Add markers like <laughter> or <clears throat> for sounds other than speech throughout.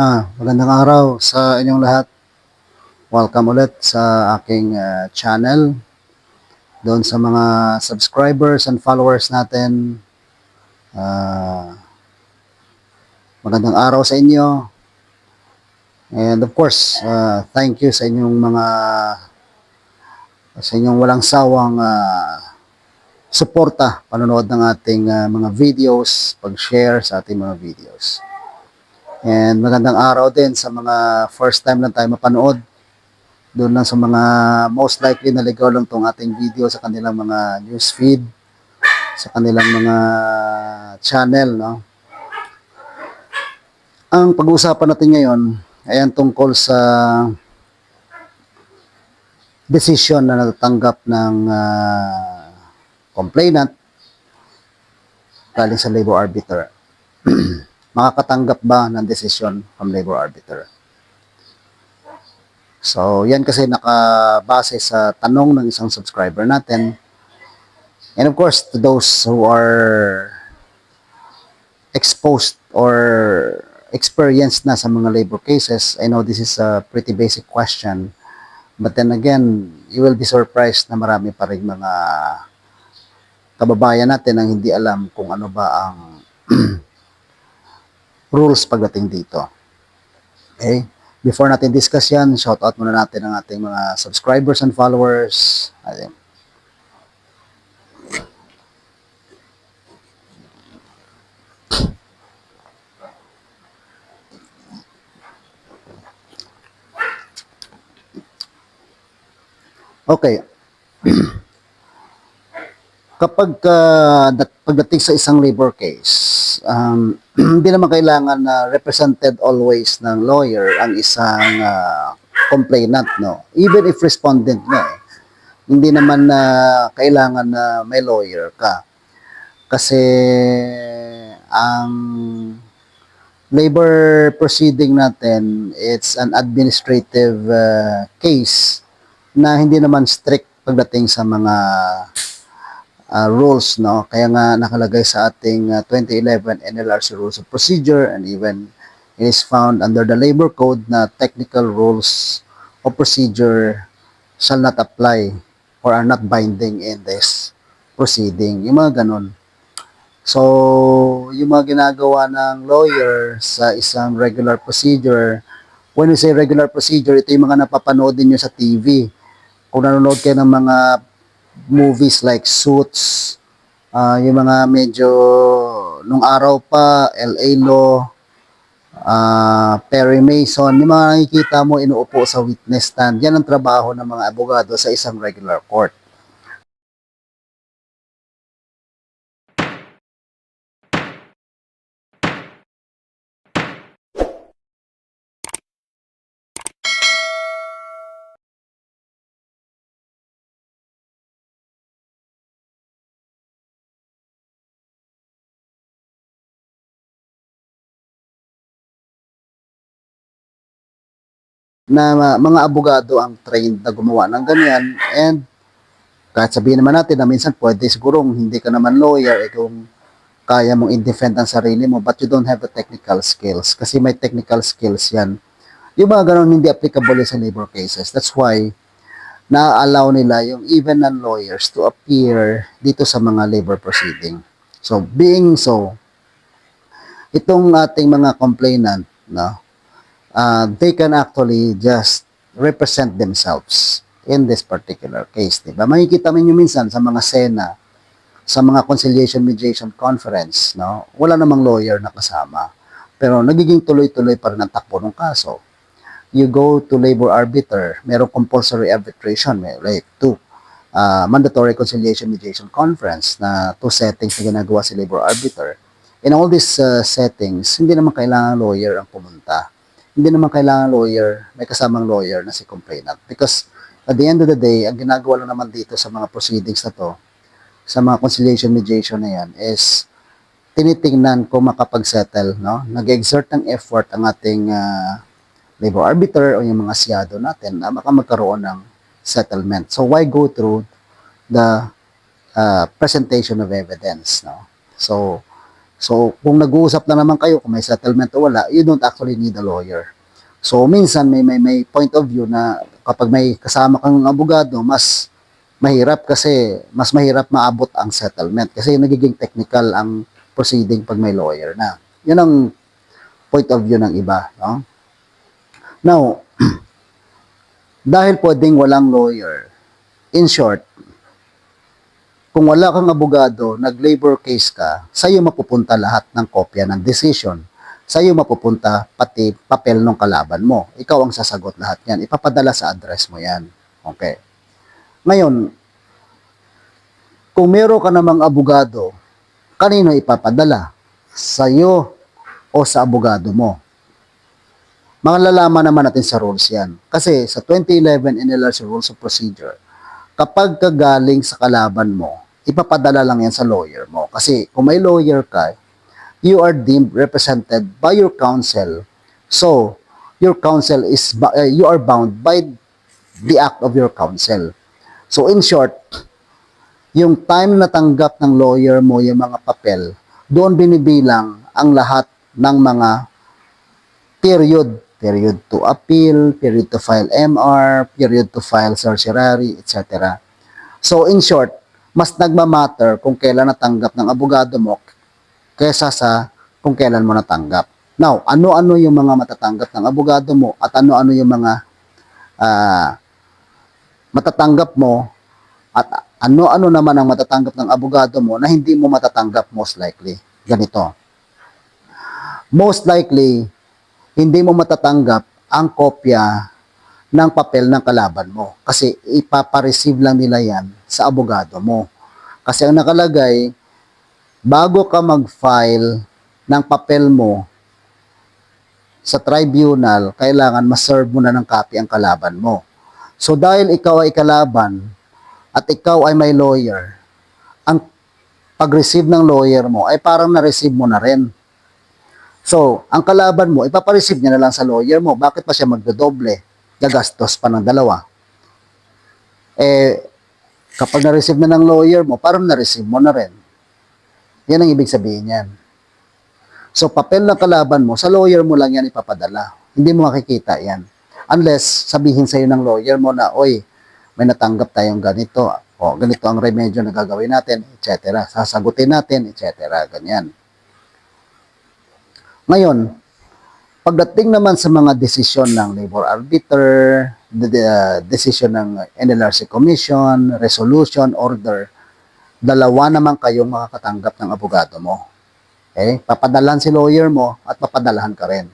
Ah, magandang araw sa inyong lahat. Welcome ulit sa aking ah, channel. Doon sa mga subscribers and followers natin. ah, magandang araw sa inyo. And of course, ah, thank you sa inyong mga sa inyong walang sawang ah, suporta, panonood ng ating ah, mga videos, pag-share sa ating mga videos. And magandang araw din sa mga first time lang tayo mapanood. Doon lang sa mga most likely na ligaw lang tong ating video sa kanilang mga news feed, sa kanilang mga channel, no? Ang pag-uusapan natin ngayon ay tungkol sa decision na natatanggap ng ah, complainant galing sa labor arbiter <clears throat> makakatanggap ba ng desisyon from labor arbiter. So, yan kasi nakabase sa tanong ng isang subscriber natin. And of course, to those who are exposed or experienced na sa mga labor cases, I know this is a pretty basic question. But then again, you will be surprised na marami pa rin mga kababayan natin ang hindi alam kung ano ba ang rules pagdating dito. Okay? Before natin discuss yan, shout out muna natin ang ating mga subscribers and followers. Ayun. Okay. <clears throat> Kapag uh, pagdating sa isang labor case, um, <clears throat> hindi naman kailangan na represented always ng lawyer ang isang ah, complainant, no? Even if respondent nga, eh, hindi naman na kailangan na may lawyer ka. Kasi ang labor proceeding natin, it's an administrative ah, case na hindi naman strict pagdating sa mga uh, rules, no? Kaya nga nakalagay sa ating uh, 2011 NLRC Rules of Procedure and even it is found under the Labor Code na technical rules of procedure shall not apply or are not binding in this proceeding. Yung mga ganun. So, yung mga ginagawa ng lawyer sa isang regular procedure, when we say regular procedure, ito yung mga napapanood ninyo sa TV. Kung nanonood kayo ng mga movies like Suits, ah, yung mga medyo nung araw pa, L.A. Law, ah, Perry Mason, yung mga nakikita mo inuupo sa witness stand, yan ang trabaho ng mga abogado sa isang regular court. Na mga abogado ang trained na gumawa ng ganyan. And kahit sabihin naman natin na minsan pwede siguro hindi ka naman lawyer eh kung kaya mong i-defend ang sarili mo but you don't have the technical skills. Kasi may technical skills yan. Yung mga ganun hindi applicable sa labor cases. That's why na-allow nila yung even non-lawyers to appear dito sa mga labor proceeding. So being so itong ating mga complainant no uh, they can actually just represent themselves in this particular case. Diba? Makikita mo nyo minsan sa mga SENA, sa mga conciliation mediation conference, no? wala namang lawyer na kasama. Pero nagiging tuloy-tuloy pa rin ang takbo ng kaso. You go to labor arbiter, merong compulsory arbitration, may like two, uh, mandatory conciliation mediation conference na two settings na ginagawa si labor arbiter. In all these uh, settings, hindi naman kailangan lawyer ang pumunta hindi naman kailangan lawyer, may kasamang lawyer na si complainant. Because at the end of the day, ang ginagawa lang naman dito sa mga proceedings na to, sa mga conciliation mediation na yan, is tinitingnan kung makapag-settle, no? Nag-exert ng effort ang ating ah, labor arbiter o yung mga siyado natin na baka magkaroon ng settlement. So why go through the ah, presentation of evidence, no? So So, kung nag-uusap na naman kayo kung may settlement o wala, you don't actually need a lawyer. So, minsan may, may, may point of view na kapag may kasama kang abogado, mas mahirap kasi mas mahirap maabot ang settlement kasi nagiging technical ang proceeding pag may lawyer na. Yun ang point of view ng iba. No? Now, <clears throat> dahil pwedeng walang lawyer, in short, kung wala kang abogado, nag-labor case ka, sa'yo mapupunta lahat ng kopya ng decision. Sa'yo mapupunta pati papel ng kalaban mo. Ikaw ang sasagot lahat yan. Ipapadala sa address mo yan. Okay. Ngayon, kung meron ka namang abogado, kanino ipapadala? Sa'yo o sa abogado mo? Malalaman naman natin sa rules yan. Kasi sa 2011 NLRC Rules of Procedure, kapag kagaling sa kalaban mo, ipapadala lang yan sa lawyer mo. Kasi kung may lawyer ka, you are deemed represented by your counsel. So, your counsel is, uh, you are bound by the act of your counsel. So, in short, yung time na tanggap ng lawyer mo yung mga papel, doon binibilang ang lahat ng mga period, period to appeal, period to file MR, period to file certiorari, etc. So in short, mas nagmamatter kung kailan natanggap ng abogado mo kesa sa kung kailan mo natanggap. Now, ano-ano yung mga matatanggap ng abogado mo at ano-ano yung mga ah, matatanggap mo at ano-ano naman ang matatanggap ng abogado mo na hindi mo matatanggap most likely. Ganito. Most likely, hindi mo matatanggap ang kopya ng papel ng kalaban mo kasi ipapareceive lang nila yan sa abogado mo. Kasi ang nakalagay, bago ka mag-file ng papel mo sa tribunal, kailangan ma-serve mo na ng copy ang kalaban mo. So dahil ikaw ay kalaban at ikaw ay may lawyer, ang pag-receive ng lawyer mo ay parang na-receive mo na rin. So, ang kalaban mo, ipapareceive niya na lang sa lawyer mo. Bakit pa siya magdodoble? Gagastos pa ng dalawa. Eh, kapag na-receive na ng lawyer mo, parang na-receive mo na rin. Yan ang ibig sabihin yan. So, papel ng kalaban mo, sa lawyer mo lang yan ipapadala. Hindi mo makikita yan. Unless, sabihin sa'yo ng lawyer mo na, oy, may natanggap tayong ganito. O, ganito ang remedyo na gagawin natin, etc. Sasagutin natin, etc. Ganyan. Ngayon, pagdating naman sa mga desisyon ng labor arbiter, the, the, uh, desisyon ng NLRC Commission, resolution, order, dalawa naman kayong makakatanggap ng abogado mo. Okay? Papadalahan si lawyer mo at papadalahan ka rin.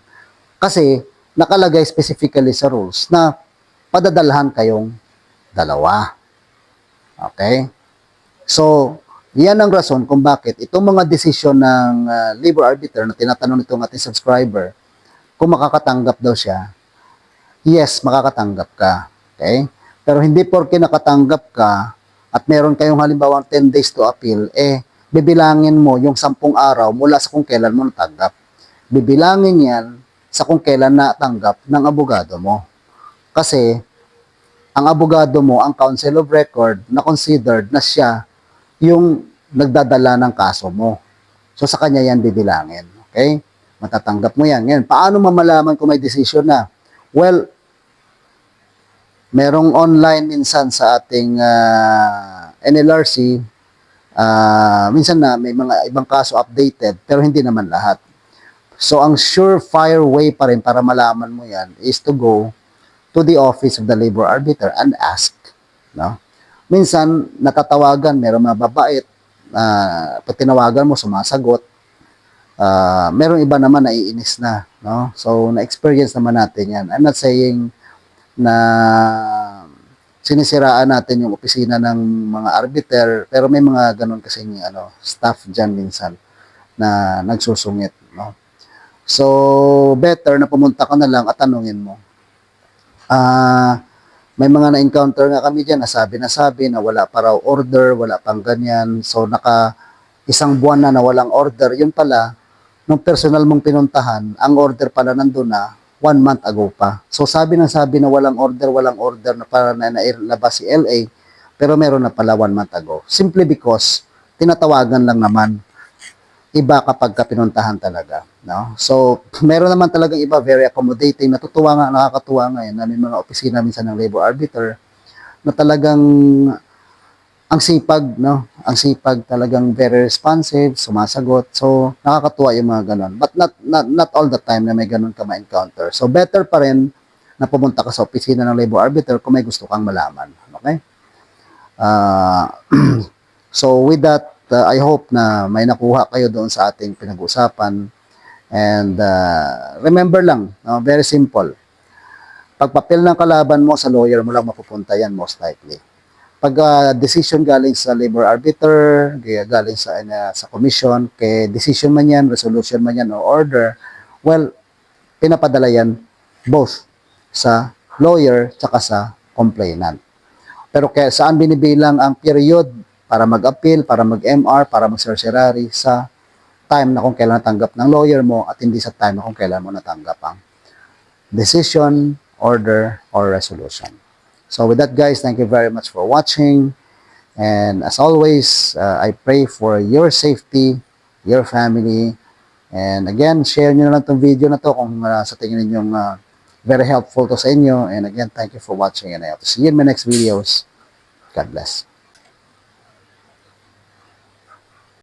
Kasi nakalagay specifically sa rules na padadalahan kayong dalawa. Okay? So, yan ang rason kung bakit itong mga desisyon ng uh, labor arbiter na tinatanong nitong ating subscriber, kung makakatanggap daw siya, yes, makakatanggap ka. Okay? Pero hindi porke nakatanggap ka at meron kayong halimbawa 10 days to appeal, eh, bibilangin mo yung 10 araw mula sa kung kailan mo natanggap. Bibilangin yan sa kung kailan natanggap ng abogado mo. Kasi, ang abogado mo, ang counsel of record, na considered na siya yung nagdadala ng kaso mo. So sa kanya yan bibilangin. Okay? Matatanggap mo yan. Ngayon, paano mamalaman kung may decision na? Well, merong online minsan sa ating ah, NLRC, ah, minsan na may mga ibang kaso updated, pero hindi naman lahat. So ang surefire way pa rin para malaman mo yan is to go to the office of the labor arbiter and ask. No? Minsan natatawagan, meron mga babait, uh, pag tinawagan mo, sumasagot. Uh, merong iba naman naiinis na. No? So, na-experience naman natin yan. I'm not saying na sinisiraan natin yung opisina ng mga arbiter, pero may mga ganun kasing ano, staff dyan minsan na nagsusungit. No? So, better na pumunta ka na lang at tanungin mo. Ah, uh, may mga na-encounter nga kami dyan, nasabi na sabi na wala pa raw order, wala pang ganyan. So, naka isang buwan na na walang order. Yun pala, nung personal mong pinuntahan, ang order pala nandun na one month ago pa. So, sabi na sabi na walang order, walang order na para na nailabas si LA, pero meron na pala one month ago. Simply because, tinatawagan lang naman. Iba kapag ka pinuntahan talaga. No? So, <laughs> meron naman talagang iba, very accommodating. Natutuwa nga, nakakatuwa nga yun, na may mga opisina minsan ng labor arbiter na talagang ang sipag, no? Ang sipag talagang very responsive, sumasagot. So, nakakatuwa yung mga ganun. But not, not, not all the time na may ganun ka ma-encounter. So, better pa rin na pumunta ka sa opisina ng labor arbiter kung may gusto kang malaman. Okay? Ah, <clears throat> so, with that, uh, I hope na may nakuha kayo doon sa ating pinag-usapan. And uh, remember lang, no, very simple. Pagpapil ng kalaban mo sa lawyer mo lang mapupunta yan most likely. Pag uh, decision galing sa labor arbiter, galing sa uh, sa commission, kay decision man yan, resolution man yan, o order, well, pinapadala yan both sa lawyer tsaka sa complainant. Pero kaya saan binibilang ang period para mag-appeal, para mag-MR, para mag-certiorari sa time na kung kailan natanggap ng lawyer mo at hindi sa time na kung kailan mo natanggap ang decision, order, or resolution. So with that guys, thank you very much for watching. And as always, uh, I pray for your safety, your family. And again, share nyo na lang itong video na to kung uh, sa tingin ninyong uh, very helpful to sa inyo. And again, thank you for watching and I hope to see you in my next videos. God bless.